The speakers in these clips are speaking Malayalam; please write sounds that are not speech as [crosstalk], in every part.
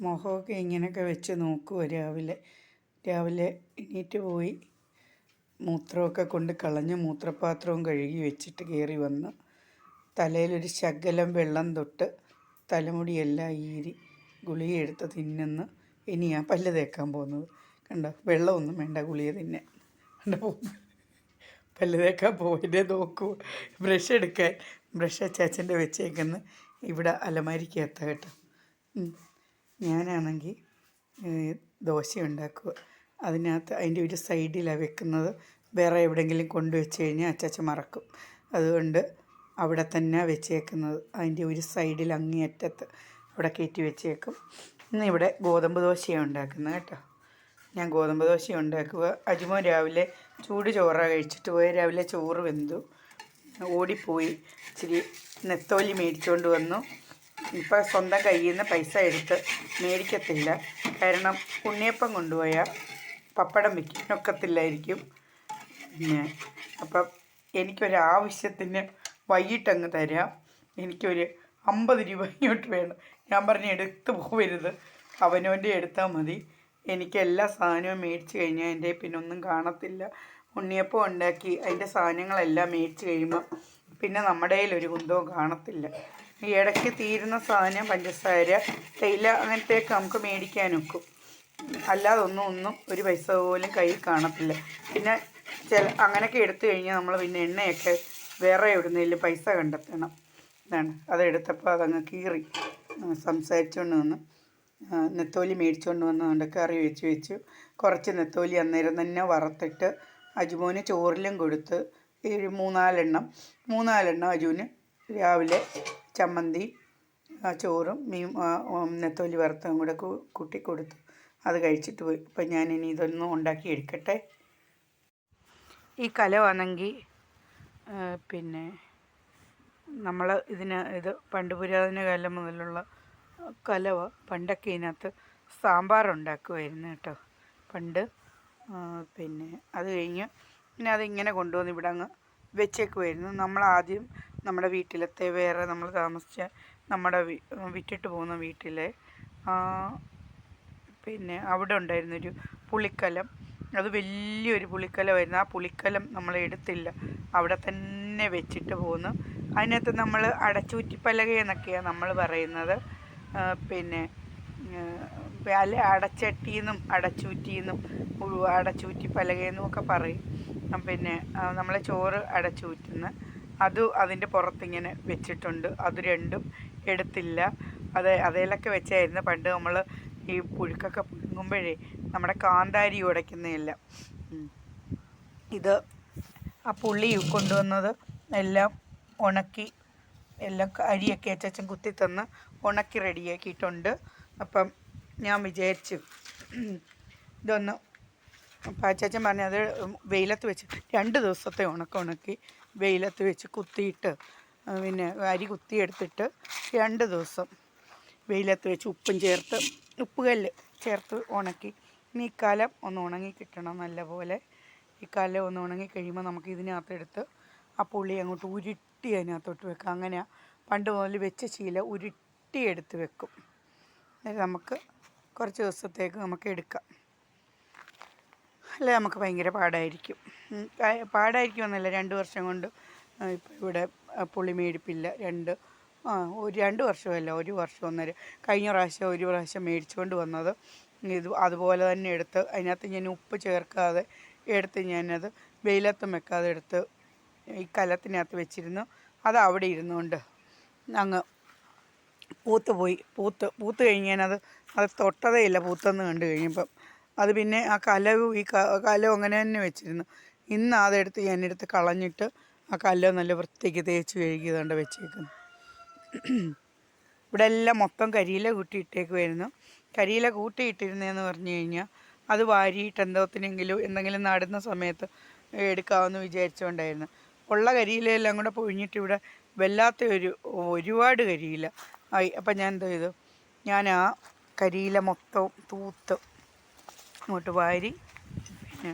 മുഖമൊക്കെ ഇങ്ങനെയൊക്കെ വെച്ച് നോക്കുമോ രാവിലെ? രാവിലെ എണീറ്റ് പോയി മൂത്രമൊക്കെ കൊണ്ട് കളഞ്ഞ് മൂത്രപാത്രവും കഴുകി വെച്ചിട്ട് കയറി വന്ന് തലയിലൊരു ശകലം വെള്ളം തൊട്ട് തലമുടിയെല്ലാം ഈരി ഗുളിക എടുത്ത് തിന്നുന്നു. ഇനിയാ പല്ല് തേക്കാൻ പോകുന്നത്. കണ്ടോ? വെള്ളമൊന്നും വേണ്ട ഗുളിക തിന്നെ കണ്ടോ? പല്ല് തേക്കാൻ പോയിട്ടേ നോക്കൂ. ബ്രഷ് എടുക്കാൻ. ബ്രഷ് അച്ചാച്ചന്റെ വെച്ചേക്കുന്ന. ഇവിടെ അലമാരിക്കകത്ത കേട്ടോ. ഞാനാണെങ്കിൽ ദോശ ഉണ്ടാക്കുക. അതിനകത്ത് അതിന്റെ ഒരു സൈഡിലാണ് വെക്കുന്നത്. വേറെ എവിടെയെങ്കിലും കൊണ്ടുവച്ച് കഴിഞ്ഞാൽ അച്ചാച്ച മറക്കും. അതുകൊണ്ട് അവിടെ തന്നെ വെച്ചേക്കുന്നത്. അതിന്റെ ഒരു സൈഡിൽ അങ്ങേയറ്റത്ത് അവിടെ കയറ്റി വെച്ചേക്കും. ഇന്ന് ഇവിടെ ഗോതമ്പ് ദോശയാണ് ഉണ്ടാക്കുന്നത് കേട്ടോ. ഞാൻ ഗോതമ്പ് ദോശ ഉണ്ടാക്കുക. അജുമോ രാവിലെ ചൂട് ചോറാണ് കഴിച്ചിട്ട് പോയി. രാവിലെ ചോറ് വെന്തു. ഓടിപ്പോയി. ഇച്ചിരി നെത്തോലി മേടിച്ചുകൊണ്ട് വന്നു. ഇപ്പം സ്വന്തം കയ്യിൽ നിന്ന് പൈസ എടുത്ത് മേടിക്കത്തില്ല. കാരണം ഉണ്ണിയപ്പം കൊണ്ടുപോയാൽ പപ്പടം വയ്ക്കാനൊക്കത്തില്ലായിരിക്കും പിന്നെ അപ്പം എനിക്കൊരാവശ്യത്തിന് വൈകിട്ടങ്ങ് തരാം. എനിക്കൊരു അമ്പത് രൂപ ഇങ്ങോട്ട് വേണം. ഞാൻ പറഞ്ഞ് എടുത്ത് പോവരുത്. അവനോന്റെ എടുത്താൽ മതി. എനിക്ക് എല്ലാ സാധനവും മേടിച്ച് കഴിഞ്ഞാൽ എന്റെ പിന്നെ ഒന്നും കാണത്തില്ല. ഉണ്ണിയപ്പം ഉണ്ടാക്കി അതിന്റെ സാധനങ്ങളെല്ലാം മേടിച്ച് കഴിയുമ്പോൾ പിന്നെ നമ്മുടെ കയ്യിൽ ഒരു കുന്തവും കാണത്തില്ല. ഈ ഇടയ്ക്ക് തീരുന്ന സാധനം പഞ്ചസാര തേയില അങ്ങനത്തെയൊക്കെ നമുക്ക് മേടിക്കാൻ ഒക്കും. അല്ലാതെ ഒന്നും ഒന്നും ഒരു പൈസ പോലും കയ്യിൽ കാണത്തില്ല. പിന്നെ ചില അങ്ങനെയൊക്കെ എടുത്തു കഴിഞ്ഞാൽ നമ്മൾ പിന്നെ എണ്ണയൊക്കെ വേറെ എവിടുന്നേലും പൈസ കണ്ടെത്തണം. ഇതാണ്. അതെടുത്തപ്പോൾ അതങ്ങ് കീറി. സംസാരിച്ചുകൊണ്ട് വന്ന് നെത്തോലി മേടിച്ചുകൊണ്ട് വന്നതുകൊണ്ട് കറി വെച്ച് വെച്ചു കുറച്ച് നെത്തോലി അന്നേരം തന്നെ വറുത്തിട്ട് അജുമോന് ചോറിലും കൊടുത്ത് ഒരു മൂന്നാലെണ്ണം. മൂന്നാലെണ്ണം അജുവിന് രാവിലെ ചമ്മന്തി ചോറും മീൻ നെത്തോലി വറുത്തതും കൂടെ കൂട്ടി കൊടുത്തു. അത് കഴിച്ചിട്ട് പോയി. ഇപ്പം ഞാൻ ഇനി ഇതൊന്നും ഉണ്ടാക്കി എടുക്കട്ടെ. ഈ കലമാണെങ്കിൽ പിന്നെ നമ്മൾ ഇതിന് ഇത് പണ്ട് പുരാതന കാലം മുതലുള്ള കലവ പണ്ടൊക്കെ ഇതിനകത്ത് സാമ്പാർ ഉണ്ടാക്കുമായിരുന്നു കേട്ടോ. പണ്ട് പിന്നെ അത് കഴിഞ്ഞ് പിന്നെ അതിങ്ങനെ കൊണ്ടുവന്ന് ഇവിടെ അങ്ങ് വെച്ചേക്കുമായിരുന്നു നമ്മൾ ആദ്യം നമ്മുടെ വീട്ടിലത്തെ വേറെ നമ്മൾ താമസിച്ച നമ്മുടെ വിറ്റിട്ട് പോകുന്ന വീട്ടിലെ പിന്നെ അവിടെ ഉണ്ടായിരുന്നൊരു പുളിക്കലം. അത് വലിയൊരു പുളിക്കലമായിരുന്നു. ആ പുളിക്കലം നമ്മൾ എടുത്തില്ല. അവിടെ തന്നെ വെച്ചിട്ട് പോന്നു. അതിനകത്ത് നമ്മൾ അടച്ചുറ്റിപ്പലക എന്നൊക്കെയാണ് നമ്മൾ പറയുന്നത്. പിന്നെ അല്ല അടച്ചട്ടിയെന്നും അടച്ചൂറ്റിയെന്നും ഉ- അടച്ചൂറ്റി പലകയെന്നും ഒക്കെ പറയും. പിന്നെ നമ്മളെ ചോറ് അടച്ചൂറ്റുന്ന അത് അതിന്റെ പുറത്തിങ്ങനെ വെച്ചിട്ടുണ്ട്. അത് രണ്ടും എടുത്തില്ല. അത് അതിലൊക്കെ വെച്ചായിരുന്നു. പണ്ട് നമ്മൾ ഈ പുഴുക്കൊക്കെ പുഴുങ്ങുമ്പോഴേ നമ്മുടെ കാന്താരി ഉടയ്ക്കുന്നതല്ല. ഇത് ആ പുള്ളി കൊണ്ടുവന്നത് എല്ലാം ഉണക്കി എല്ലാം അരിയൊക്കെ അച്ചച്ചൻ കുത്തി തന്ന് ഉണക്കി റെഡിയാക്കിയിട്ടുണ്ട്. അപ്പം ഞാൻ വിചാരിച്ചു ഇതൊന്ന് അപ്പം അച്ചാച്ചൻ പറഞ്ഞത് വെയിലത്ത് വെച്ച് രണ്ട് ദിവസത്തെ ഉണക്കം ഉണക്കി വെയിലത്ത് വെച്ച് കുത്തിയിട്ട് പിന്നെ അരി കുത്തിയെടുത്തിട്ട് രണ്ട് ദിവസം വെയിലത്ത് വെച്ച് ഉപ്പും ചേർത്ത് ഉപ്പുകല്ല് ചേർത്ത് ഉണക്കി. ഇനി ഇക്കാലം കലം ഒന്ന് ഉണങ്ങി കിട്ടണം നല്ലപോലെ. ഇക്കാലം കലം ഒന്ന് ഉണങ്ങി കഴിയുമ്പോൾ നമുക്ക് ഇതിനകത്തെടുത്ത് ആ പുളി അങ്ങോട്ട് ഉരുട്ടി അതിനകത്തോട്ട് വെക്കാം. അങ്ങനെ പണ്ട് മുതൽ വെച്ച ശീല ഉരുട്ടി എടുത്ത് വെക്കും. എന്നിട്ട് നമുക്ക് കുറച്ച് ദിവസത്തേക്ക് നമുക്ക് എടുക്കാം. അല്ല നമുക്ക് ഭയങ്കര പാടായിരിക്കും. പാടായിരിക്കും എന്നല്ല രണ്ട് വർഷം കൊണ്ട് ഇപ്പം ഇവിടെ പുളി മേടിപ്പില്ല രണ്ട് ഒരു രണ്ട് വർഷമല്ല ഒരു വർഷം ഒന്നര കഴിഞ്ഞ പ്രാവശ്യം ഒരു പ്രാവശ്യം മേടിച്ചുകൊണ്ട് വന്നത്. ഇത് അതുപോലെ തന്നെ എടുത്ത് അതിനകത്ത് ഞാൻ ഉപ്പ് ചേർക്കാതെ എടുത്ത് ഞാനത് വെയിലത്തും വെക്കാതെ എടുത്ത് ഈ കലത്തിനകത്ത് വെച്ചിരുന്നു. അത് അവിടെ ഇരുന്നുകൊണ്ട് അങ്ങ് പൂത്ത് പോയി പൂത്ത് പൂത്ത് കഴിഞ്ഞാൽ അത് തൊട്ടതേ ഇല്ല പൂത്തെന്ന് കണ്ടു കഴിഞ്ഞപ്പം. അത് പിന്നെ ആ കലവും ഈ കലവ് അങ്ങനെ തന്നെ വെച്ചിരുന്നു. ഇന്ന് അതെടുത്ത് ഞാനെടുത്ത് കളഞ്ഞിട്ട് ആ കല്ല് നല്ല വൃത്തിക്ക് തേച്ച് കഴുകി കണ്ട് വെച്ചേക്കുന്നു. ഇവിടെ എല്ലാം മൊത്തം കരിയില കൂട്ടിയിട്ടേക്കുമായിരുന്നു കരിയില കൂട്ടിയിട്ടിരുന്നതെന്ന് പറഞ്ഞു കഴിഞ്ഞാൽ അത് വാരിയിട്ട് എന്തോത്തിനെങ്കിലും എന്തെങ്കിലും നടുന്ന സമയത്ത് എടുക്കാമെന്ന് വിചാരിച്ചുകൊണ്ടായിരുന്നു ഉള്ള കരിയിലയെല്ലാം കൂടെ പൊഴിഞ്ഞിട്ട് ഇവിടെ വല്ലാത്ത ഒരു ഒരുപാട് കരിയില. ആയി അപ്പം ഞാൻ എന്താ ചെയ്തു? ഞാൻ ആ കരിയില മൊത്തം തൂത്ത് അങ്ങോട്ട് വാരി പിന്നെ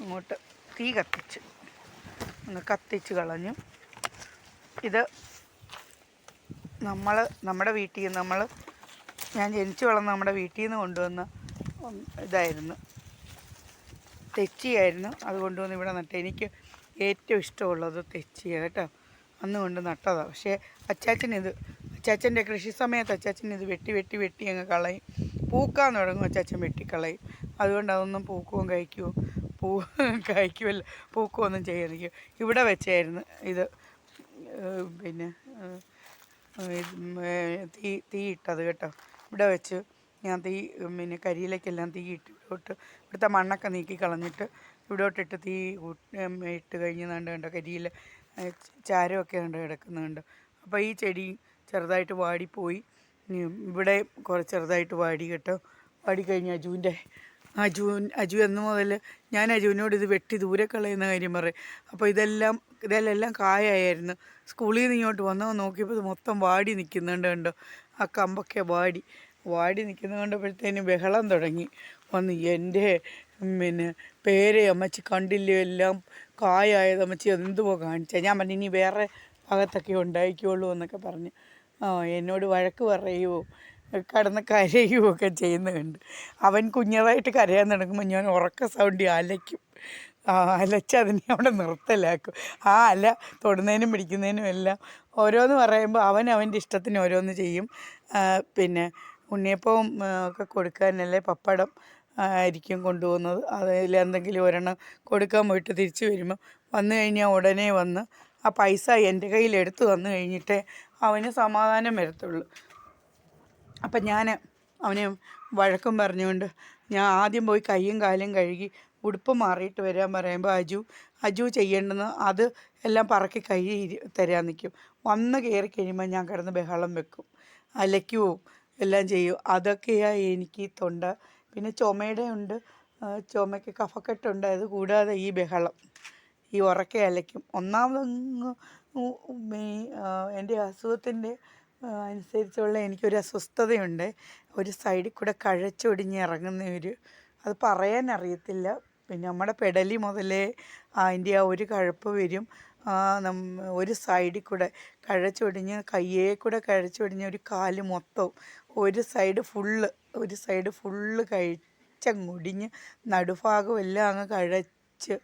ഇങ്ങോട്ട് തീ കത്തിച്ച് ഒന്ന് കത്തിച്ച് കളഞ്ഞു ഇത് നമ്മൾ നമ്മുടെ വീട്ടിൽ നിന്ന് നമ്മൾ ഞാൻ ജനിച്ചു വളർന്ന നമ്മുടെ വീട്ടിൽ നിന്ന് കൊണ്ടുവന്ന ഇതായിരുന്നു. തെച്ചിയായിരുന്നു. അത് കൊണ്ടുവന്ന് ഇവിടെ നട്ട. എനിക്ക് ഏറ്റവും ഇഷ്ടമുള്ളത് തെച്ചിയാണ് കേട്ടോ. അന്ന് കൊണ്ട് നട്ടതാണ് പക്ഷേ അച്ചാച്ചൻ ഇത് അച്ചാച്ചന്റെ കൃഷി സമയത്ത് അച്ചാച്ചൻ ഇത് വെട്ടി വെട്ടി വെട്ടി അങ്ങ് കളയും. പൂക്കാൻ തുടങ്ങും അച്ചാച്ചൻ വെട്ടിക്കളയും. അതുകൊണ്ട് അതൊന്നും പൂക്കുകയും കഴിക്കുകയും പൂ [laughs] കഴിക്കുമല്ലോ പൂക്കുകയൊന്നും ചെയ്യാതിരിക്കും. ഇവിടെ വെച്ചായിരുന്നു ഇത് പിന്നെ തീ തീ ഇട്ടത് കേട്ടോ. ഇവിടെ വെച്ച് ഞാൻ തീ പിന്നെ കരിയിലേക്കെല്ലാം തീ ഇട്ട് ഇവിടോട്ട് ഇവിടുത്തെ മണ്ണൊക്കെ നീക്കി കളഞ്ഞിട്ട് ഇവിടോട്ടിട്ട് തീ ഇട്ട് കഴിഞ്ഞ് കേട്ടോ കരിയിൽ ചാരമൊക്കെ കണ്ട് കിടക്കുന്നുണ്ട്. അപ്പോൾ ഈ ചെടി ചെറുതായിട്ട് വാടിപ്പോയി. ഇവിടെ കുറച്ച് ചെറുതായിട്ട് വാടി കേട്ടോ. വാടി കഴിഞ്ഞ് അജുവിന്റെ അജു അജു എന്ന് മുതൽ ഞാൻ അജുവിനോട് ഇത് വെട്ടി ദൂരെ കളയുന്ന കാര്യം പറയും. അപ്പോൾ ഇതെല്ലാം ഇതെല്ലാം കായായിരുന്നു. സ്കൂളിൽ നിന്ന് ഇങ്ങോട്ട് വന്നപ്പോൾ നോക്കിയപ്പോൾ ഇത് മൊത്തം വാടി നിൽക്കുന്നുണ്ട് കണ്ടോ. ആ കമ്പൊക്കെ വാടി. വാടി നിൽക്കുന്നത് കണ്ടപ്പോഴത്തേനും ബഹളം തുടങ്ങി. വന്ന് എന്റെ പിന്നെ പേരെ അമ്മച്ചി കണ്ടില്ലേ എല്ലാം കായായത് അമ്മച്ചി എന്തുവോ കാണിച്ചാൽ ഞാൻ പറഞ്ഞു ഇനി വേറെ ഭാഗത്തൊക്കെ ഉണ്ടായിക്കോളൂ എന്നൊക്കെ പറഞ്ഞ്. എന്നോട് വഴക്ക് പറയുമോ കടന്ന് കരയുകയോ ഒക്കെ ചെയ്യുന്നുണ്ട് അവൻ കുഞ്ഞതായിട്ട് കരയാൻ തുടങ്ങുമ്പോൾ ഞാൻ ഉറക്ക സൗണ്ടി അലയ്ക്കും. അലച്ച് അതിനെ അവിടെ നിർത്തലാക്കും. ആ അല തൊടുന്നതിനും പിടിക്കുന്നതിനും എല്ലാം ഓരോന്ന് പറയുമ്പോൾ അവൻ അവന്റെ ഇഷ്ടത്തിന് ഓരോന്ന് ചെയ്യും. പിന്നെ ഉണ്ണിയപ്പവും ഒക്കെ കൊടുക്കാനല്ലേ പപ്പടം ആയിരിക്കും കൊണ്ടുപോകുന്നത്. അതിൽ എന്തെങ്കിലും ഒരെണ്ണം കൊടുക്കാൻ പോയിട്ട് തിരിച്ചു വരുമ്പോൾ വന്നു കഴിഞ്ഞാൽ ഉടനെ വന്ന് ആ പൈസ എന്റെ കയ്യിൽ എടുത്തു തന്നു കഴിഞ്ഞിട്ടേ അവന് സമാധാനം വരത്തുള്ളൂ. അപ്പം ഞാൻ അവനെ വഴക്കും പറഞ്ഞുകൊണ്ട് ഞാൻ ആദ്യം പോയി കൈയും കാലും കഴുകി ഉടുപ്പ് മാറിയിട്ട് വരാൻ പറയുമ്പോൾ അജു അജു ചെയ്യേണ്ടെന്ന് അത് എല്ലാം പറക്കി കൈ തരാൻ നിൽക്കും. വന്ന് കയറി കഴിയുമ്പോൾ ഞാൻ കിടന്ന് ബഹളം വെക്കും. അലയ്ക്കുവും? എല്ലാം ചെയ്യും. അതൊക്കെയാണ് എനിക്ക് തൊണ്ട. പിന്നെ ചുമയുടെ ഉണ്ട്. ചുമയ്ക്ക് കഫക്കെട്ടുണ്ട് അത് കൂടാതെ ഈ ബഹളം. ഈ ഉറക്കെ അലയ്ക്കും. ഒന്നാമതങ്ങ് എന്റെ അസുഖത്തിന്റെ അനുസരിച്ചുള്ള എനിക്കൊരു അസ്വസ്ഥതയുണ്ട്. ഒരു സൈഡിൽ കൂടെ കഴച്ചൊടിഞ്ഞ് ഇറങ്ങുന്ന ഒരു അത് പറയാൻ അറിയത്തില്ല. പിന്നെ നമ്മുടെ പെടലി മുതലേ അതിന്റെ ആ ഒരു കഴപ്പ് വരും. ഒരു സൈഡിൽ കൂടെ കഴച്ചൊടിഞ്ഞ് കയ്യേ കൂടെ കഴച്ചൊടിഞ്ഞ് ഒരു കാൽ മൊത്തവും ഒരു സൈഡ് ഫുള്ള് ഒരു സൈഡ് ഫുള്ള് കഴിച്ചങ്ങൊടിഞ്ഞ് നടുഭാഗം എല്ലാം അങ്ങ് കഴച്ച്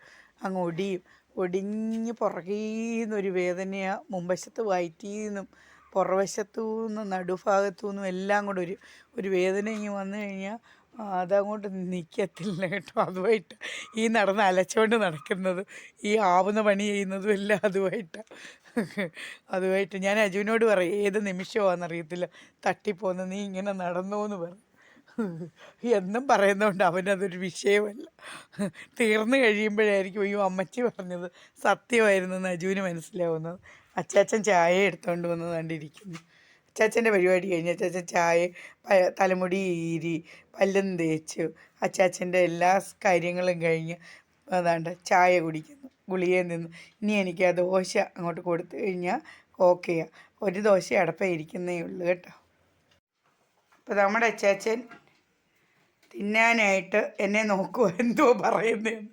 അങ്ങ് ഒടിയും. ഒടിഞ്ഞ് പുറകീന്നൊരു വേദനയാണ് മുമ്പശത്ത് വയറ്റീന്നും പുറവശത്തു നിന്നും നടുഭാഗത്തു നിന്നും എല്ലാം കൂടെ ഒരു ഒരു വേദന ഇങ്ങനെ വന്നു കഴിഞ്ഞാൽ അതങ്ങോട്ട് നിൽക്കത്തില്ല കേട്ടോ. അതുമായിട്ട് ഈ നടന്ന് അലച്ചുകൊണ്ട് നടക്കുന്നത് ഈ ആവുന്ന പണി ചെയ്യുന്നതും എല്ലാം അതുമായിട്ട് അതുമായിട്ട് ഞാൻ അജുവിനോട് പറയും ഏത് നിമിഷമാണെന്നറിയത്തില്ല. തട്ടിപ്പോന്ന് നീ ഇങ്ങനെ നടന്നു എന്ന് പറയും എന്നും പറയുന്നതുകൊണ്ട് അവനതൊരു വിഷയമല്ല. തീർന്നു കഴിയുമ്പോഴായിരിക്കും അയ്യോ അമ്മച്ചി പറഞ്ഞത് സത്യമായിരുന്നു എന്ന് അജുവിന് മനസ്സിലാവുന്നത്. അച്ചാച്ചൻ ചായ എടുത്തുകൊണ്ട് വന്ന് കണ്ടിരിക്കുന്നു. അച്ചാച്ചന്റെ പരിപാടി കഴിഞ്ഞ് അച്ചാച്ചൻ ചായ തലമുടി ഈരി പല്ലും തേച്ചു. അച്ചാച്ചന്റെ എല്ലാ കാര്യങ്ങളും കഴിഞ്ഞ് അതാണ്ട് ചായ കുടിക്കുന്നു. ഗുളികയിൽ നിന്ന് ഇനി എനിക്ക് ആ ദോശ അങ്ങോട്ട് കൊടുത്തു കഴിഞ്ഞാൽ ഓക്കെയാണ് ഒരു ദോശ അടപ്പേ ഇരിക്കുന്നേ ഉള്ളൂ കേട്ടോ. അപ്പോൾ നമ്മുടെ അച്ചാച്ചൻ തിന്നാനായിട്ട് എന്നെ നോക്കൂ എന്തോ പറയുന്നതെന്ന്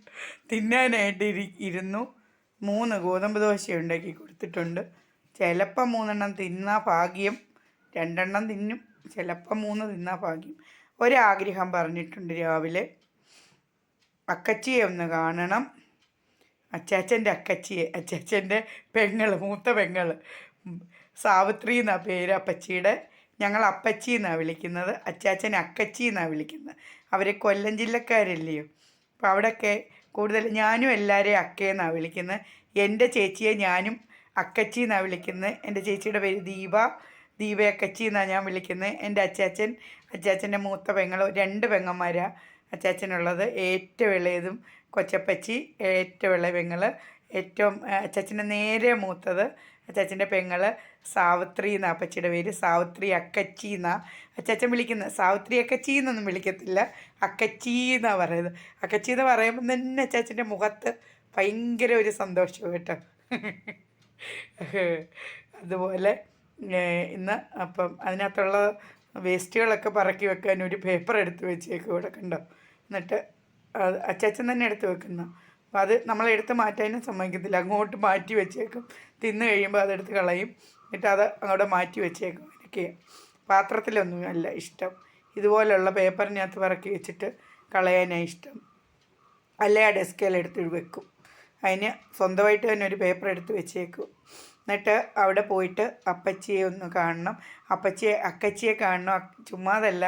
തിന്നാനായിട്ട് ഇരി ഇരുന്നു. മൂന്ന് ഗോതമ്പ് ദോശ ഉണ്ടാക്കി കൊടുത്തിട്ടുണ്ട്. ചിലപ്പം മൂന്നെണ്ണം തിന്നാ ഭാഗ്യം രണ്ടെണ്ണം തിന്നും. ചിലപ്പം മൂന്ന് തിന്നാ ഭാഗ്യം. ഒരാഗ്രഹം പറഞ്ഞിട്ടുണ്ട് രാവിലെ. അക്കച്ചിയെ ഒന്ന് കാണണം. അച്ചാച്ചന്റെ അക്കച്ചിയെ അച്ചാച്ചന്റെ പെങ്ങൾ മൂത്ത പെങ്ങൾ സാവിത്രി എന്നാ പേര് അപ്പച്ചിയുടെ. ഞങ്ങൾ അപ്പച്ചി എന്നാണ് വിളിക്കുന്നത്. അച്ചാച്ചൻ അക്കച്ചി എന്നാണ് വിളിക്കുന്നത്. അവർ കൊല്ലം ജില്ലക്കാരല്ലയോ? അപ്പോൾ അവിടെയൊക്കെ കൂടുതൽ ഞാനും എല്ലാവരെയും അക്കയെന്നാണ് വിളിക്കുന്നത്. എന്റെ ചേച്ചിയെ ഞാനും അക്കച്ചി എന്നാണ് വിളിക്കുന്നത്. എന്റെ ചേച്ചിയുടെ പേര് ദീപ. ദീപ അക്കച്ചി എന്നാണ് ഞാൻ വിളിക്കുന്നത്. എന്റെ അച്ചാച്ചൻ അച്ചാച്ചന്റെ മൂത്ത പെങ്ങൾ രണ്ട് പെങ്ങന്മാരാണ് അച്ചാച്ചനുള്ളത്. ഏറ്റവും ഇളയതും കൊച്ചപ്പച്ചി ഏറ്റവും ഇളയ പെങ്ങൾ ഏറ്റവും അച്ചാച്ചന്റെ നേരെ മൂത്തത് അച്ചാച്ചന്റെ പെങ്ങൾ സാവിത്രി എന്നാ അപ്പച്ചിയുടെ പേര്. സാവിത്രി അക്കച്ചി എന്നാ അച്ചാച്ചൻ വിളിക്കുന്ന സാവിത്രി അക്കച്ചി എന്നൊന്നും വിളിക്കത്തില്ല. അക്കച്ചി എന്നാ പറയുന്നത്. അക്കച്ചി എന്ന് പറയുമ്പോൾ തന്നെ അച്ചാച്ചന്റെ മുഖത്ത് ഭയങ്കര ഒരു സന്തോഷം കേട്ടോ. അതുപോലെ ഇന്ന് അപ്പം അതിനകത്തുള്ള വേസ്റ്റുകളൊക്കെ പറക്കി വെക്കാൻ ഒരു പേപ്പർ എടുത്ത് വെച്ചേക്കും ഇവിടെ കണ്ടോ. എന്നിട്ട് അച്ചാച്ചൻ തന്നെ എടുത്ത് വെക്കുന്നു. അപ്പോൾ അത് നമ്മൾ എടുത്ത് മാറ്റാനും സമ്മതിക്കത്തില്ല. അങ്ങോട്ട് മാറ്റി വെച്ചേക്കും. തിന്ന് കഴിയുമ്പോൾ അതെടുത്ത് കളയും. എന്നിട്ട് അത് അങ്ങോട്ട് മാറ്റി വെച്ചേക്കും. അതൊക്കെയാണ് പാത്രത്തിലൊന്നും അല്ല ഇഷ്ടം. ഇതുപോലുള്ള പേപ്പറിനകത്ത് പറക്കി വെച്ചിട്ട് കളയാനാണ് ഇഷ്ടം. അല്ലേ ആ ഡെസ്കിലെടുത്ത് വെക്കും. അതിന് സ്വന്തമായിട്ട് തന്നെ ഒരു പേപ്പർ എടുത്ത് വെച്ചേക്കും. എന്നിട്ട് അവിടെ പോയിട്ട് അപ്പച്ചിയെ ഒന്ന് കാണണം. അപ്പച്ചിയെ അക്കച്ചിയെ കാണണം. ചുമ്മാതല്ല.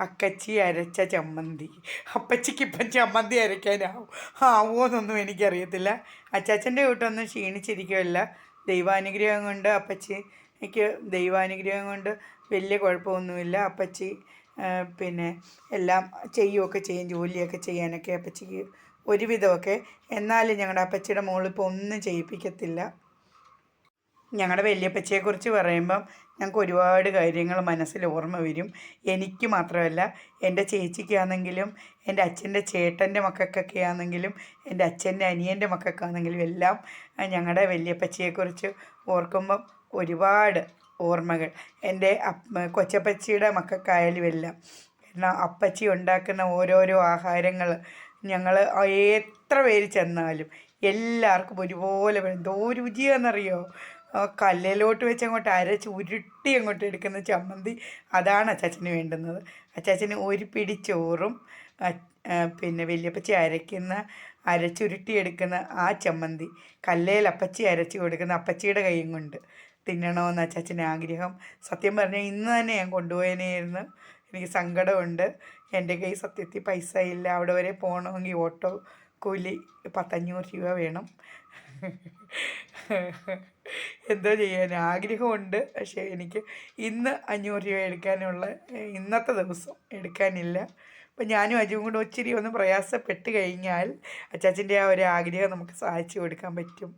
അക്കച്ചി അരച്ച ചമ്മന്തി. അപ്പച്ചിക്ക് ഇപ്പം ചമ്മന്തി അരയ്ക്കാനാവും ആവുമോന്നൊന്നും എനിക്കറിയത്തില്ല. അച്ചാച്ചന്റെ വീട്ടൊന്നും ക്ഷീണിച്ചിരിക്കുമല്ല ദൈവാനുഗ്രഹം കൊണ്ട് അപ്പച്ചി എനിക്ക് ദൈവാനുഗ്രഹം കൊണ്ട് വലിയ കുഴപ്പമൊന്നുമില്ല. അപ്പച്ചി പിന്നെ എല്ലാം ചെയ്യുകയൊക്കെ ചെയ്യും. ജോലിയൊക്കെ ചെയ്യാനൊക്കെ അപ്പച്ചിക്ക് ഒരുവിധമൊക്കെ. എന്നാലും ഞങ്ങളുടെ അപ്പച്ചിയുടെ മോളിപ്പോൾ ഒന്നും ചെയ്യിപ്പിക്കത്തില്ല. ഞങ്ങളുടെ വലിയപ്പച്ചിയെക്കുറിച്ച് പറയുമ്പം ഞങ്ങൾക്ക് ഒരുപാട് കാര്യങ്ങൾ മനസ്സിൽ ഓർമ്മ വരും. എനിക്ക് മാത്രമല്ല എന്റെ ചേച്ചിക്കാണെങ്കിലും എന്റെ അച്ഛന്റെ ചേട്ടന്റെ മക്കൾക്കൊക്കെ ആണെങ്കിലും എന്റെ അച്ഛന്റെ അനിയന്റെ മക്കൾക്കാണെങ്കിലും എല്ലാം ഞങ്ങളുടെ വലിയപ്പച്ചിയെക്കുറിച്ച് ഓർക്കുമ്പം ഒരുപാട് ഓർമ്മകൾ. എന്റെ കൊച്ചപ്പച്ചിയുടെ മക്കൾക്കായാലും എല്ലാം. കാരണം അപ്പച്ചി ഉണ്ടാക്കുന്ന ഓരോരോ ആഹാരങ്ങൾ ഞങ്ങൾ എത്ര പേര് ചെന്നാലും എല്ലാവർക്കും ഒരുപോലെ. എന്തോ രുചിയാണെന്നറിയോ? കല്ലിലോട്ട് വെച്ച് അങ്ങോട്ട് അരച്ച് ഉരുട്ടി അങ്ങോട്ട് എടുക്കുന്ന ചമ്മന്തി അതാണ് അച്ചാച്ചന് വേണ്ടുന്നത്. അച്ചാച്ചന് ഒരു പിടി ചോറും പിന്നെ വലിയപ്പച്ചി അരയ്ക്കുന്ന അരച്ചുരുട്ടി എടുക്കുന്ന ആ ചമ്മന്തി കല്ലേൽ അപ്പച്ചി അരച്ച് കൊടുക്കുന്ന അപ്പച്ചിയുടെ കൈയും കൊണ്ട് തിന്നണമെന്ന് അച്ചാച്ചന് ആഗ്രഹം. സത്യം പറഞ്ഞാൽ ഇന്ന് തന്നെ ഞാൻ കൊണ്ടുപോയതിനായിരുന്നു എനിക്ക് സങ്കടമുണ്ട്. എന്റെ കയ്യിൽ സത്യത്തിൽ പൈസ ഇല്ല അവിടെ വരെ പോകണമെങ്കിൽ ഓട്ടോ കൂലി പത്തഞ്ഞൂറ് രൂപ വേണം. എന്തോ ചെയ്യാൻ ആഗ്രഹമുണ്ട്. പക്ഷേ എനിക്ക് ഇന്ന് അഞ്ഞൂറ് രൂപ എടുക്കാനുള്ള ഇന്നത്തെ ദിവസം എടുക്കാനില്ല. അപ്പം ഞാനും അജുവും കൂടെ ഒത്തിരി ഒന്ന് പ്രയാസപ്പെട്ട് കഴിഞ്ഞാൽ അച്ചാച്ചന്റെ ആ ഒരു ആഗ്രഹം നമുക്ക് സാധിച്ചു കൊടുക്കാൻ പറ്റും.